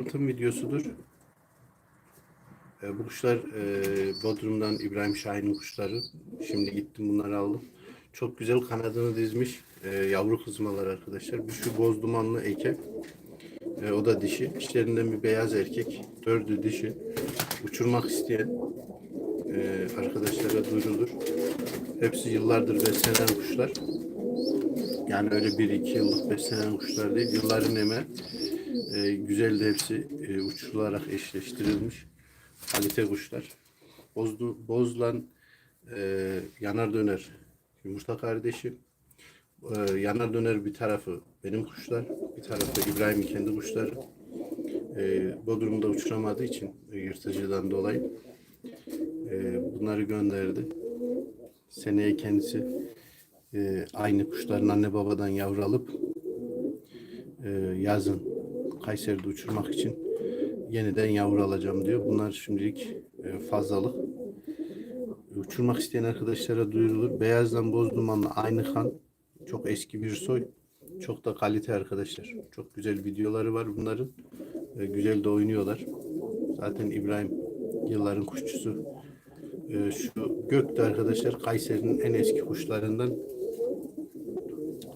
tanıtım videosudur. E, bu kuşlar e, Bodrum'dan İbrahim Şahin'in kuşları. Şimdi gittim bunları aldım. Çok güzel kanadını dizmiş. E, yavru kızmalar arkadaşlar. Bir şu boz dumanlı eke. E, o da dişi. İçlerinden bir beyaz erkek. Dördü dişi. Uçurmak isteyen e, arkadaşlara duyurulur. Hepsi yıllardır beslenen kuşlar. Yani öyle bir iki yıllık beslenen kuşlar değil. Yılların emeği. E, güzel de hepsi e, uçurularak eşleştirilmiş. Kalite kuşlar. Bozdu, bozlan e, yanar döner yumurta kardeşi. E, yanar döner bir tarafı benim kuşlar. Bir tarafı İbrahim'in kendi kuşları. E, Bodrum'da uçuramadığı için e, yırtıcıdan dolayı e, bunları gönderdi. Seneye kendisi e, aynı kuşların anne babadan yavru alıp e, yazın Kayseri'de uçurmak için yeniden yavru alacağım diyor. Bunlar şimdilik e, fazlalık. Uçurmak isteyen arkadaşlara duyurulur. Beyazdan boz dumanlı aynı kan. Çok eski bir soy. Çok da kalite arkadaşlar. Çok güzel videoları var bunların. Güzel de oynuyorlar. Zaten İbrahim yılların kuşçusu. E, şu Gökte arkadaşlar Kayseri'nin en eski kuşlarından.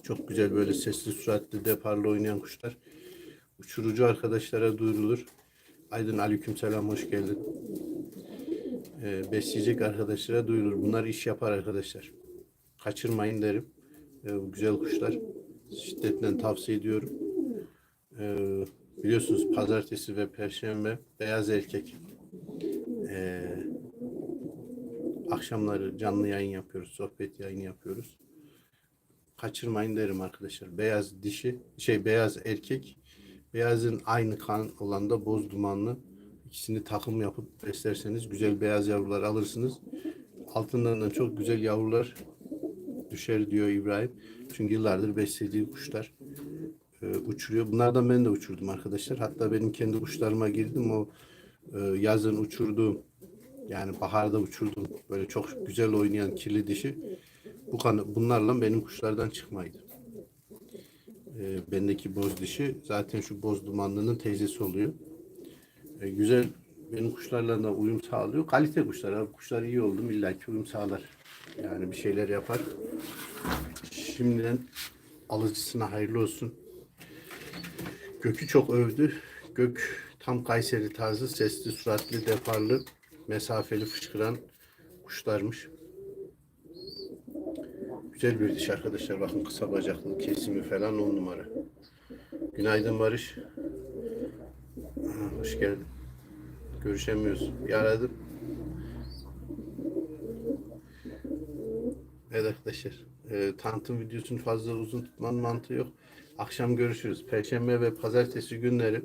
Çok güzel böyle sesli suratlı deparlı oynayan kuşlar. Uçurucu arkadaşlara duyurulur. Aydın aleykümselam hoş geldin. Ee, besleyecek arkadaşlara duyurulur. Bunlar iş yapar arkadaşlar. Kaçırmayın derim. Ee, bu güzel kuşlar. Şiddetle tavsiye ediyorum. Ee, biliyorsunuz pazartesi ve perşembe beyaz erkek. Ee, akşamları canlı yayın yapıyoruz. Sohbet yayını yapıyoruz. Kaçırmayın derim arkadaşlar. Beyaz dişi, şey beyaz erkek Beyazın aynı kan olan da boz dumanlı. İkisini takım yapıp beslerseniz güzel beyaz yavrular alırsınız. Altından da çok güzel yavrular düşer diyor İbrahim. Çünkü yıllardır beslediği kuşlar e, uçuruyor. Bunlardan ben de uçurdum arkadaşlar. Hatta benim kendi kuşlarıma girdim. O e, yazın uçurduğum yani baharda uçurdum. Böyle çok güzel oynayan kirli dişi. Bu kan bunlarla benim kuşlardan çıkmaydı e, bendeki boz dişi zaten şu boz dumanlının teyzesi oluyor. E, güzel benim kuşlarla da uyum sağlıyor. Kalite kuşlar abi. Kuşlar iyi oldu mu illaki uyum sağlar. Yani bir şeyler yapar. Şimdiden alıcısına hayırlı olsun. Gökü çok övdü. Gök tam Kayseri tarzı, sesli, suratlı, deparlı, mesafeli fışkıran kuşlarmış. Güzel bir diş arkadaşlar. Bakın kısa bacaklı kesimi falan on numara. Günaydın Barış. Hoş geldin. Görüşemiyoruz. Bir aradım. Evet arkadaşlar. E, tanıtım videosunu fazla uzun tutmanın mantığı yok. Akşam görüşürüz. Perşembe ve pazartesi günleri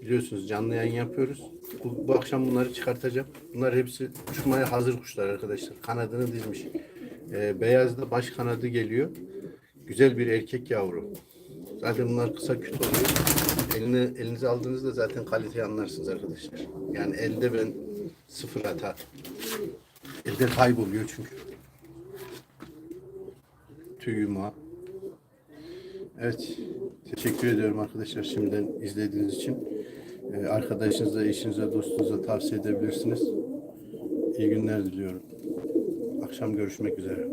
biliyorsunuz canlı yayın yapıyoruz. Bu, bu akşam bunları çıkartacağım. Bunlar hepsi uçmaya hazır kuşlar arkadaşlar. Kanadını dizmiş. E, beyaz da baş kanadı geliyor. Güzel bir erkek yavru. Zaten bunlar kısa küt oluyor. Eline, elinize aldığınızda zaten kaliteyi anlarsınız arkadaşlar. Yani elde ben sıfır hata. Elde kayboluyor çünkü. Tüy yumağı. Evet. Teşekkür ediyorum arkadaşlar şimdiden izlediğiniz için. Ee, arkadaşınıza, eşinize, dostunuza tavsiye edebilirsiniz. İyi günler diliyorum. Akşam görüşmek üzere.